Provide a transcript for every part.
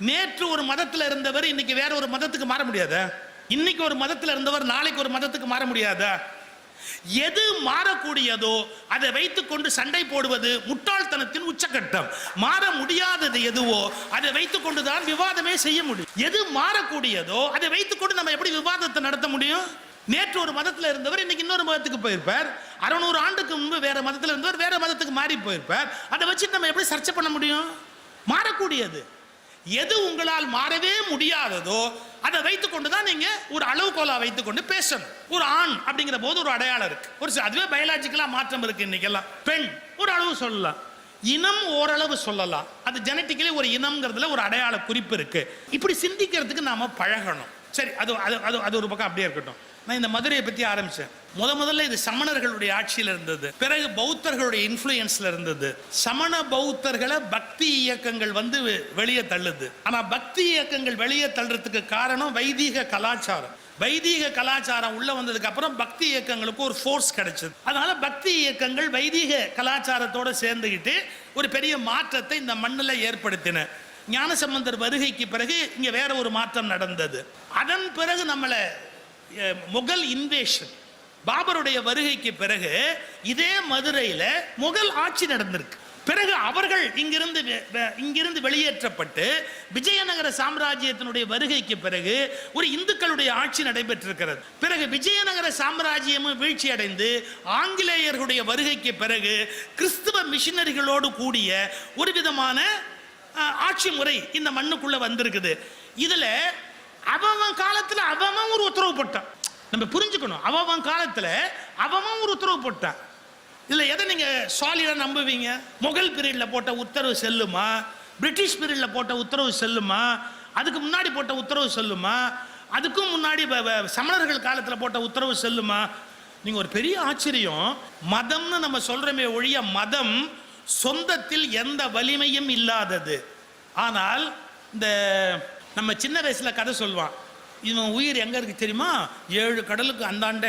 நேற்று ஒரு மதத்துல இருந்தவர் இன்னைக்கு வேற ஒரு மதத்துக்கு மாற முடியாத? இன்னைக்கு ஒரு மதத்துல இருந்தவர் நாளைக்கு ஒரு மதத்துக்கு மாற முடியாத? எது மாறக்கூடியதோ அதை வைத்துக்கொண்டு சண்டை போடுவது முட்டாள்தனத்தின் உச்சக்கட்டம். மாற முடியாதது எதுவோ அதை வைத்துக்கொண்டு தான் விவாதமே செய்ய முடியும். எது மாறக்கூடியதோ அதை வைத்துக்கொண்டு நம்ம எப்படி விவாதத்தை நடத்த முடியும்? நேற்று ஒரு மதத்தில் இருந்தவர் இன்னைக்கு இன்னொரு மதத்துக்கு போயிருப்பார். அறுநூறு ஆண்டுக்கு முன்பு வேற மதத்தில் இருந்தவர் வேற மதத்துக்கு மாறி போயிருப்பார். அதை வச்சு நம்ம எப்படி சர்ச்சை பண்ண முடியும்? மாறக்கூடியது. எது உங்களால் மாறவே முடியாததோ அதை வைத்துக்கொண்டு தான் நீங்க ஒரு அளவுகோலா வைத்துக்கொண்டு பேசணும். ஒரு ஆண் அப்படிங்கிற போது ஒரு அடையாளம் இருக்கு. ஒரு அதுவே பயாலஜிக்கலா மாற்றம் இருக்கு இன்னைக்கெல்லாம். பெண் ஒரு அளவு சொல்லலாம். இனம் ஓரளவு சொல்லலாம். அது ஜெனட்டிக்கலி ஒரு இனம்ங்கிறதுல ஒரு அடையாள குறிப்பு இருக்கு. இப்படி சிந்திக்கிறதுக்கு நாம பழகணும். சரி அது அது அது அது ஒரு பக்கம் அப்படியே இருக்கட்டும். நான் இந்த மதுரையை பற்றி ஆரம்பித்தேன் முத முதல்ல இது சமணர்களுடைய ஆட்சியில் இருந்தது. பிறகு பௌத்தர்களுடைய இன்ஃப்ளூயன்ஸ்ல இருந்தது. சமண பௌத்தர்களை பக்தி இயக்கங்கள் வந்து வெ- வெளியே தள்ளுது. ஆனா பக்தி இயக்கங்கள் வெளியே தள்ளுறதுக்கு காரணம் வைதீக கலாச்சாரம். வைதீக கலாச்சாரம் உள்ள வந்ததுக்கு அப்புறம் பக்தி இயக்கங்களுக்கு ஒரு ஃபோர்ஸ் கிடைச்சது. அதனால பக்தி இயக்கங்கள் வைதீக கலாச்சாரத்தோட சேர்ந்துக்கிட்டு ஒரு பெரிய மாற்றத்தை இந்த மண்ணில் ஏற்படுத்தின. ஞானசம்பந்தர் வருகைக்கு பிறகு இங்க வேற ஒரு மாற்றம் நடந்தது. அதன் பிறகு நம்மளை முகல் இன்வேஷன் பாபருடைய வருகைக்கு பிறகு இதே மதுரையில முகல் ஆட்சி நடந்திருக்கு. பிறகு அவர்கள் இங்கிருந்து இங்கிருந்து வெளியேற்றப்பட்டு விஜயநகர சாம்ராஜ்யத்தினுடைய வருகைக்கு பிறகு ஒரு இந்துக்களுடைய ஆட்சி நடைபெற்றிருக்கிறது. பிறகு விஜயநகர சாம்ராஜ்யமும் வீழ்ச்சி அடைந்து ஆங்கிலேயர்களுடைய வருகைக்கு பிறகு கிறிஸ்துவ மிஷினரிகளோடு கூடிய ஒரு விதமான ஆட்சி முறை இந்த மண்ணுக்குள்ள வந்திருக்குது. இதுல அவன் காலத்தில் அவன் ஒரு உத்தரவு போட்டான். நம்ம புரிஞ்சுக்கணும். அவன் காலத்தில் அவன் ஒரு உத்தரவு போட்டான். இதில் எதை நீங்கள் சாலிடாக நம்புவீங்க? முகல் பீரியடில் போட்ட உத்தரவு செல்லுமா? பிரிட்டிஷ் பீரியடில் போட்ட உத்தரவு செல்லுமா? அதுக்கு முன்னாடி போட்ட உத்தரவு செல்லுமா? அதுக்கும் முன்னாடி வ- வ- சமணர்கள் காலத்தில் போட்ட உத்தரவு செல்லுமா? நீங்கள் ஒரு பெரிய ஆச்சரியம். மதம்னு நம்ம சொல்கிறோமே ஒழிய மதம் சொந்தத்தில் எந்த வலிமையும் இல்லாதது. ஆனால் இந்த நம்ம சின்ன வயசில் கதை சொல்லுவான். இவன் உயிர் எங்கே இருக்கு தெரியுமா? ஏழு கடலுக்கு அந்தாண்ட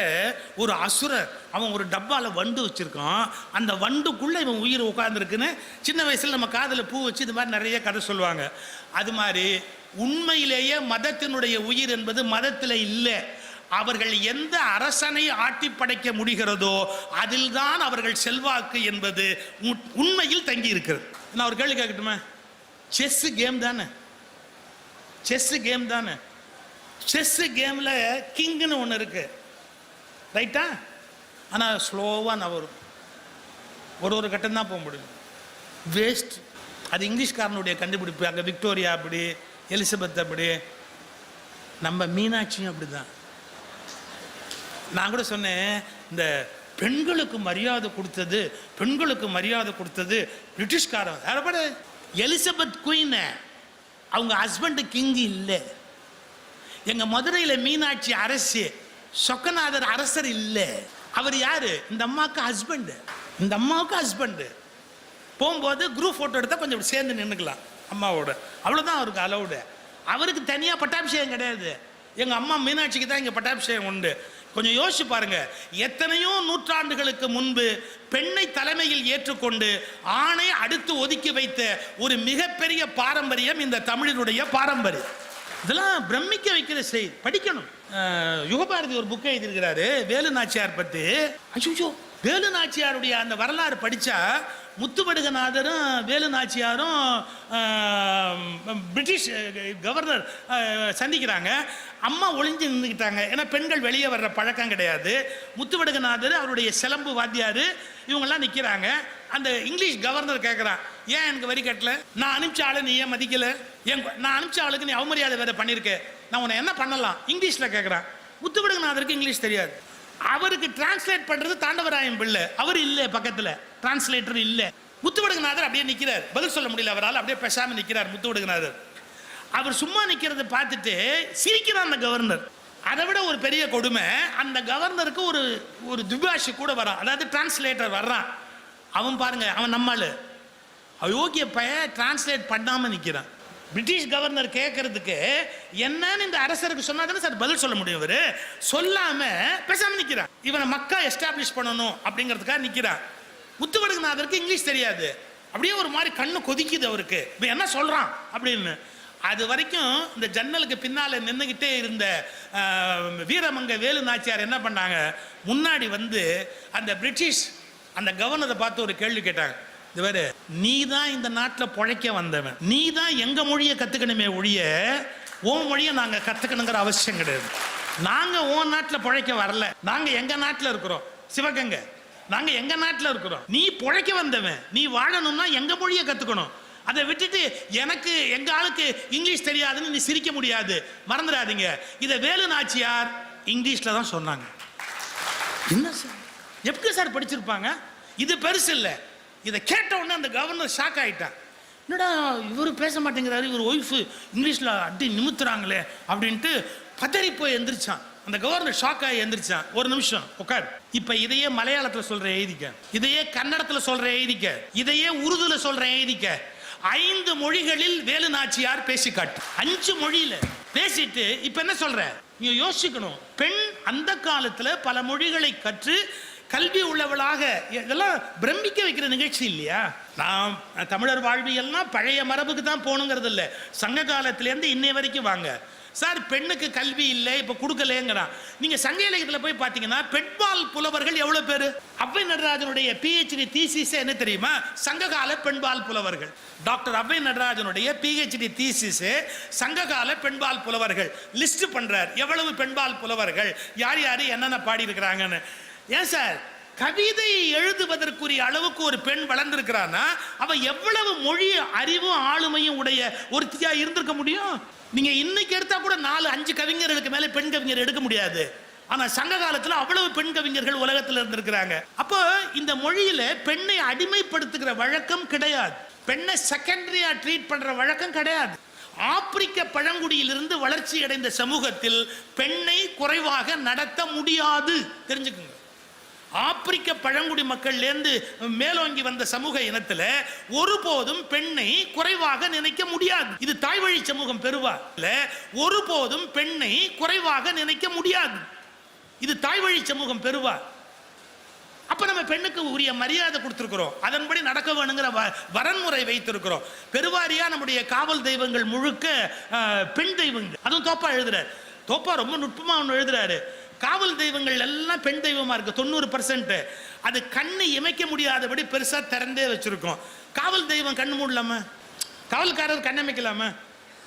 ஒரு அசுரர் அவன் ஒரு டப்பாவில் வண்டு வச்சுருக்கான். அந்த வண்டுக்குள்ளே இவன் உயிர் உட்காந்துருக்குன்னு சின்ன வயசில் நம்ம காதில் பூ வச்சு இது மாதிரி நிறைய கதை சொல்லுவாங்க. அது மாதிரி உண்மையிலேயே மதத்தினுடைய உயிர் என்பது மதத்தில் இல்லை. அவர்கள் எந்த அரசனை ஆட்டி படைக்க முடிகிறதோ அதில்தான் அவர்கள் செல்வாக்கு என்பது உண்மையில் தங்கி இருக்கிறது. நான் ஒரு கேள்வி கேட்கட்டுமா? செஸ் கேம் தானே? செஸ் கேம் தானே? செஸ் கேமில் கிங்குன்னு ஒன்று இருக்கு. ரைட்டா ஆனால் ஸ்லோவாக நவரும் ஒரு ஒரு கட்டம் தான் போக முடியும். வேஸ்ட் அது இங்கிலீஷ்காரனுடைய கண்டுபிடிப்பு. அங்கே விக்டோரியா அப்படி எலிசபெத் அப்படி. நம்ம மீனாட்சியும் அப்படிதான். நான் கூட சொன்னேன் இந்த பெண்களுக்கு மரியாதை கொடுத்தது பெண்களுக்கு மரியாதை கொடுத்தது பிரிட்டிஷ்காரன். யாரப்பட எலிசபெத் குயின் அவங்க ஹஸ்பண்டு கிங் இல்லை. எங்க மதுரையில மீனாட்சி அரசு சொக்கநாதர் அரசர் இல்லை. அவர் யாரு? இந்த அம்மாவுக்கு ஹஸ்பண்ட் இந்த அம்மாவுக்கு ஹஸ்பண்ட் போகும்போது குரூப் ஃபோட்டோ எடுத்தால் கொஞ்சம் சேர்ந்து நின்றுக்கலாம் அம்மாவோட. அவ்வளோதான் அவருக்கு அலௌடு அவருக்கு தனியாக பட்டாபிஷேகம் கிடையாது. எங்கள் அம்மா மீனாட்சிக்கு தான் இங்கே பட்டாபிஷேகம் உண்டு. கொஞ்சம் யோசிச்சு பாருங்க. எத்தனையோ நூற்றாண்டுகளுக்கு முன்பு பெண்ணை தலைமையில் ஏற்றுக்கொண்டு ஆணை அடுத்து ஒதுக்கி வைத்த ஒரு மிகப்பெரிய பாரம்பரியம் இந்த தமிழருடைய பாரம்பரியம். இதெல்லாம் பிரமிக்க வைக்கிற செய் படிக்கணும். யுகபாரதி ஒரு புக்கை எழுதியிருக்கிறாரு வேலு நாச்சியார் பத்தி. அச்சோ வேலு நாச்சியாருடைய அந்த வரலாறு படிச்சா முத்துவடுகநாதரும் வேலு நாச்சியாரும் பிரிட்டிஷ் கவர்னர் சந்திக்கிறாங்க. அம்மா ஒளிஞ்சு நின்றுக்கிட்டாங்க ஏன்னா பெண்கள் வெளியே வர்ற பழக்கம் கிடையாது. முத்துவடுகநாதர் அவருடைய சிலம்பு வாத்தியார் இவங்கெல்லாம் நிற்கிறாங்க அந்த இங்கிலீஷ் கவர்னர் கேட்குறான் ஏன் எனக்கு வரி கட்டல? நான் அனுப்பிச்ச ஆளை நீ ஏன் மதிக்கல? என் நான் அனுப்பிச்ச ஆளுக்கு நீ அவமரியாதை வேற பண்ணியிருக்க நான் உன்னை என்ன பண்ணலாம்? இங்கிலீஷில் கேட்குறான் முத்துவடுகநாதருக்கு இங்கிலீஷ் தெரியாது. அவருக்கு டிரான்ஸ்லேட் பண்ணுறது தாண்டவராயம் பிள்ளை. அவர் இல்லை பக்கத்தில். டிரான்ஸ்லேட்டர் இல்லை. முத்துவடுகநாதர் அப்படியே நிற்கிறார் பதில் சொல்ல முடியல அவரால். அப்படியே பேசாமல் நிற்கிறார் முத்துவடுகநாதர் அவர் சும்மா நிற்கிறத பார்த்துட்டு சிரிக்கிறான் அந்த கவர்னர். அதை விட ஒரு பெரிய கொடுமை அந்த கவர்னருக்கு ஒரு ஒரு துபாஷி கூட வரான். அதாவது டிரான்ஸ்லேட்டர் வர்றான். அவன் பாருங்க அவன் நம்மாளு. அயோக்கிய பையன் டிரான்ஸ்லேட் பண்ணாமல் நிற்கிறான் பிரிட்டிஷ் கவர்னர் கேட்கறதுக்கு என்னன்னு இந்த அரசருக்கு சொன்னா தானே சார் பதில் சொல்ல முடியும் இவரு? சொல்லாம பேசாம நிற்கிறான் இவனை மக்கா எஸ்டாப்ளிஷ் பண்ணணும் அப்படிங்கிறதுக்காக நிற்கிறான் முத்துவடுகநாதருக்கு இங்கிலீஷ் தெரியாது. அப்படியே ஒரு மாதிரி கண்ணு கொதிக்குது அவருக்கு. இப்போ என்ன சொல்கிறான் அப்படின்னு. அது வரைக்கும் இந்த ஜன்னலுக்கு பின்னால் நின்றுக்கிட்டே இருந்த வீரமங்க வேலு நாச்சியார் என்ன பண்ணாங்க? முன்னாடி வந்து அந்த பிரிட்டிஷ் அந்த கவர்னரை பார்த்து ஒரு கேள்வி கேட்டாங்க இதுவரை நீ தான் இந்த நாட்டில் பிழைக்க வந்தவன். நீ தான் எங்கள் மொழியை கற்றுக்கணுமே ஒழிய உன் மொழியை நாங்கள் கற்றுக்கணுங்கிற அவசியம் கிடையாது. நாங்கள் உன் நாட்டில் பிழைக்க வரல. நாங்கள் எங்கள் நாட்டில் இருக்கிறோம்? சிவகங்கை. நாங்கள் எங்கள் நாட்டில் இருக்கிறோம்? நீ பிழைக்க வந்தவன். நீ வாழணும்னா எங்கள் மொழியை கற்றுக்கணும் அதை விட்டுட்டு எனக்கு எங்க ஆளுக்கு இங்கிலீஷ் தெரியாதுன்னு நீ சிரிக்க முடியாது. மறந்துடாதீங்க. இதை வேலு நாச்சியார் இங்கிலீஷில் தான் சொன்னாங்க. என்ன சார்? எப்படி சார் படிச்சிருப்பாங்க? இது பெருசு இல்லை. இதை கேட்ட உடனே அந்த கவர்னர் ஷாக் ஆகிட்டான் என்னடா இவர் பேச மாட்டேங்கிறாரு இவர் ஒய்ஃபு இங்கிலீஷில் அடி நிமித்துறாங்களே அப்படின்ட்டு பதறி போய் எந்திரிச்சான். அந்த கவர்னர் ஷாக் ஆகி எந்திரிச்சான். ஒரு நிமிஷம் உட்கார் இப்போ இதையே மலையாளத்தில் சொல்கிற எழுதிக்க. இதையே கன்னடத்தில் சொல்கிற எழுதிக்க. இதையே உருதுல சொல்கிற எழுதிக்க. ஐந்து மொழிகளில் வேலு நாச்சியார் பேசி காட்டு. அஞ்சு மொழியில பேசிட்டு இப்ப என்ன சொல்ற? நீங்க யோசிக்கணும். பெண் அந்த காலத்துல பல மொழிகளை கற்று கல்வி உள்ளவளாக இதெல்லாம் பிரமிக்க வைக்கிற நிகழ்ச்சி இல்லையா? நான் தமிழர் வாழ்வியல்னா பழைய மரபுக்கு தான் போகணுங்கிறது இல்லை சங்க காலத்திலேருந்து இன்னை வரைக்கும் வாங்க. சார் பெண்ணுக்கு கல்வி இல்லை இப்போ கொடுக்கலங்கிறான் நீங்கள் சங்க இலக்கியத்தில் போய் பார்த்தீங்கன்னா பெண்பால் புலவர்கள் எவ்வளோ பேர்? அவ்வை நடராஜனுடைய பிஹெச்டி தீசிஸ் என்ன தெரியுமா? சங்ககால பெண்பால் புலவர்கள். டாக்டர் அவ்வை நடராஜனுடைய பிஹெச்டி தீசிஸ் சங்ககால பெண்பால் புலவர்கள். லிஸ்ட் பண்ணுறார் எவ்வளவு பெண்பால் புலவர்கள்? யார் யார் என்னென்ன பாடி இருக்கிறாங்கன்னு ஏன் சார்? கவிதை எழுதுவதற்குரிய அளவுக்கு ஒரு பெண் வளர்ந்திருக்கிறான்னா அவ எவ்வளவு மொழி அறிவும் ஆளுமையும் உடைய ஒருத்தியா இருந்திருக்க முடியும்? நீங்க இன்னைக்கு எடுத்தா கூட நாலு அஞ்சு கவிஞர்களுக்கு மேல பெண் கவிஞர் எடுக்க முடியாது. ஆனா சங்க காலத்துல அவ்வளவு பெண் கவிஞர்கள் உலகத்துல இருந்திருக்கிறாங்க. அப்போ இந்த மொழியில பெண்ணை அடிமைப்படுத்துகிற வழக்கம் கிடையாது. பெண்ணை செகண்டரியா ட்ரீட் பண்ற வழக்கம் கிடையாது. ஆப்பிரிக்க பழங்குடியிலிருந்து வளர்ச்சி அடைந்த சமூகத்தில் பெண்ணை குறைவாக நடத்த முடியாது. தெரிஞ்சுக்கோங்க. ஆப்பிரிக்க பழங்குடி மக்கள்லேருந்து மேலோங்கி வந்த சமூக இனத்துல ஒருபோதும் பெண்ணை குறைவாக நினைக்க முடியாது. இது தாய்வழி சமூகம் பெறுவா இல்ல ஒருபோதும் பெண்ணை குறைவாக நினைக்க முடியாது. இது தாய்வழி சமூகம் பெறுவா அப்ப நம்ம பெண்ணுக்கு உரிய மரியாதை கொடுத்துருக்குறோம். அதன்படி நடக்க வேணுங்கிற வ- வரன்முறை வைத்திருக்கிறோம். பெருவாரியா நம்முடைய காவல் தெய்வங்கள் முழுக்க பெண் தெய்வங்கள். அதுவும் தோப்பா எழுதுறாரு. தோப்பா ரொம்ப நுட்பமா ஒன்று எழுதுறாரு. காவல் தெய்வங்கள் எல்லாம் பெண் தெய்வமா இருக்கு. தொண்ணூறு பர்சன்ட் அது கண்ணு இமைக்க முடியாதபடி பெருசா திறந்தே வச்சிருக்கோம். காவல் தெய்வம் கண்ணு மூடலாமா? காவல்காரர் கண்ணமைக்கலாமா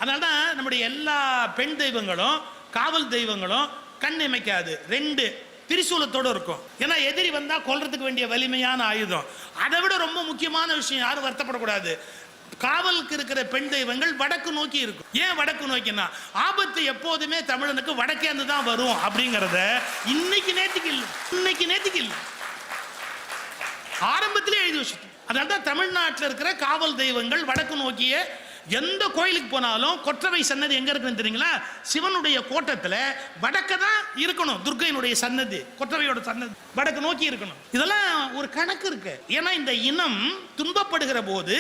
அதனால தான் நம்முடைய எல்லா பெண் தெய்வங்களும் காவல் தெய்வங்களும் கண் இமைக்காது. ரெண்டு திரிசூலத்தோடு இருக்கும். ஏன்னா எதிரி வந்தால் கொல்றதுக்கு வேண்டிய வலிமையான ஆயுதம். அதை விட ரொம்ப முக்கியமான விஷயம் யாரும் வருத்தப்படக்கூடாது. காவலுக்கு இருக்கிற பெண் தெய்வங்கள் வடக்கு நோக்கி இருக்கும். ஏன் வடக்கு நோக்கினா ஆபத்து எப்போதுமே தமிழனுக்கு வடக்கேந்து தான் வரும் அப்படிங்கிறத இன்னைக்கு நேற்றுக்கு இல்லை. இன்னைக்கு நேத்துக்கு இல்லை. ஆரம்பத்திலே எழுதி வச்சுட்டோம். அதனால தான் தமிழ்நாட்டில் இருக்கிற காவல் தெய்வங்கள் வடக்கு நோக்கிய எந்த கோயிலுக்கு போனாலும் கொற்றவை சன்னதி எங்க இருக்குன்னு தெரியுங்களா? சிவனுடைய கோட்டத்துல வடக்க தான் இருக்கணும். துர்க்கையினுடைய சன்னதி கொற்றவையோட சன்னதி வடக்கு நோக்கி இருக்கணும். இதெல்லாம் ஒரு கணக்கு இருக்கு. ஏன்னா இந்த இனம் துன்பப்படுகிற போது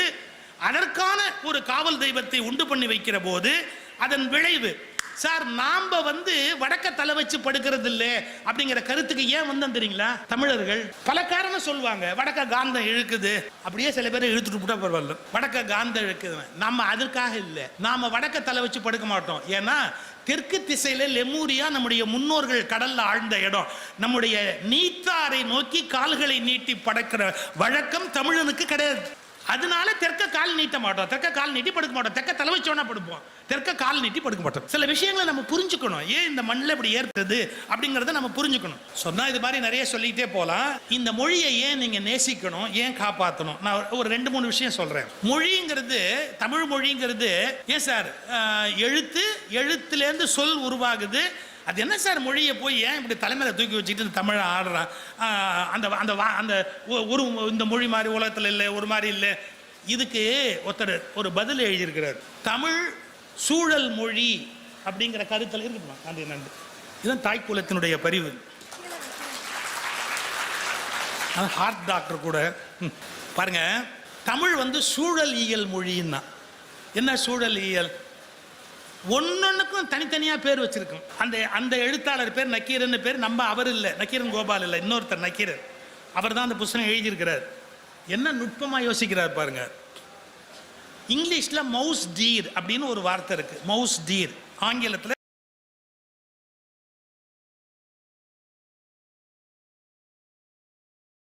அதற்கான ஒரு காவல் தெய்வத்தை உண்டு பண்ணி வைக்கிற போது அதன் விளைவு சார் நாம வந்து வடக்க தலை வச்சு படுக்கிறது இல்லை அப்படிங்கிற கருத்துக்கு ஏன் வந்தோம் தெரியுங்களா? தமிழர்கள் பல காரணம் சொல்லுவாங்க. வடக்க காந்தம் இழுக்குது. அப்படியே சில பேர் இழுத்துட்டு விட்டா பரவாயில்ல. வடக்க காந்தம் இழுக்குது நம்ம அதற்காக இல்லை. நாம வடக்க தலை வச்சு படுக்க மாட்டோம். ஏன்னா தெற்கு திசையில லெமூரியா நம்முடைய முன்னோர்கள் கடல்ல ஆழ்ந்த இடம். நம்முடைய நீத்தாரை நோக்கி கால்களை நீட்டி படக்கிற வழக்கம் தமிழனுக்கு கிடையாது. அதனால தெற்க கால் நீட்ட மாட்டோம். தெற்க கால் நீட்டி படுக்க மாட்டோம். தெற்க தலை வச்சோன்னா படுப்போம். தெற்க கால் நீட்டி படுக்க மாட்டோம். சில விஷயங்களை நம்ம புரிஞ்சுக்கணும். ஏன் இந்த மண்ணில் இப்படி ஏற்படுது அப்படிங்கிறத நம்ம புரிஞ்சுக்கணும். சொன்னா இது மாதிரி நிறைய சொல்லிக்கிட்டே போகலாம். இந்த மொழியை ஏன் நீங்கள் நேசிக்கணும்? ஏன் காப்பாற்றணும் நான் ஒரு- ஒரு ரெண்டு மூணு விஷயம் சொல்கிறேன் மொழிங்கிறது தமிழ் மொழிங்கிறது ஏன் சார் எழுத்து எழுத்துலேருந்து சொல் உருவாகுது அது என்ன சார் மொழியை போய் ஏன் இப்படி தலைமையில தூக்கி வச்சுட்டு தமிழை ஆடுறான் அந்த அந்த வா- அந்த ஒரு இந்த மொழி மாதிரி உலகத்தில் இல்லை ஒரு மாதிரி இல்லை. இதுக்கு ஒருத்தர் ஒரு பதில் எழுதியிருக்கிறார். தமிழ் சூழல் மொழி அப்படிங்கிற கருத்தில் இருக்குமா நன்றி நன்றி. இதுதான் தாய்க்குலத்தினுடைய பரிவு. ஹார்ட் டாக்டர் கூட ம், பாருங்க. தமிழ் வந்து சூழல் இயல் மொழின்னா. என்ன சூழல் இயல்? ஒன்னொன்னுக்கும் தனித்தனியாக பேர் வச்சிருக்கோம். அந்த அந்த எழுத்தாளர் பேர் நக்கீரன் பேர் நம்ம அவர் இல்லை. நக்கீரன் கோபால் இல்லை. இன்னொருத்தர் நக்கீரன். அவர் தான் அந்த புஸ்தகம் எழுதியிருக்கிறார். என்ன நுட்பமாக யோசிக்கிறார் பாருங்க. இங்கிலீஷ்ல மவுஸ் டீர் அப்படின்னு ஒரு வார்த்தை இருக்கு. Mouse deer. ஆங்கிலத்துல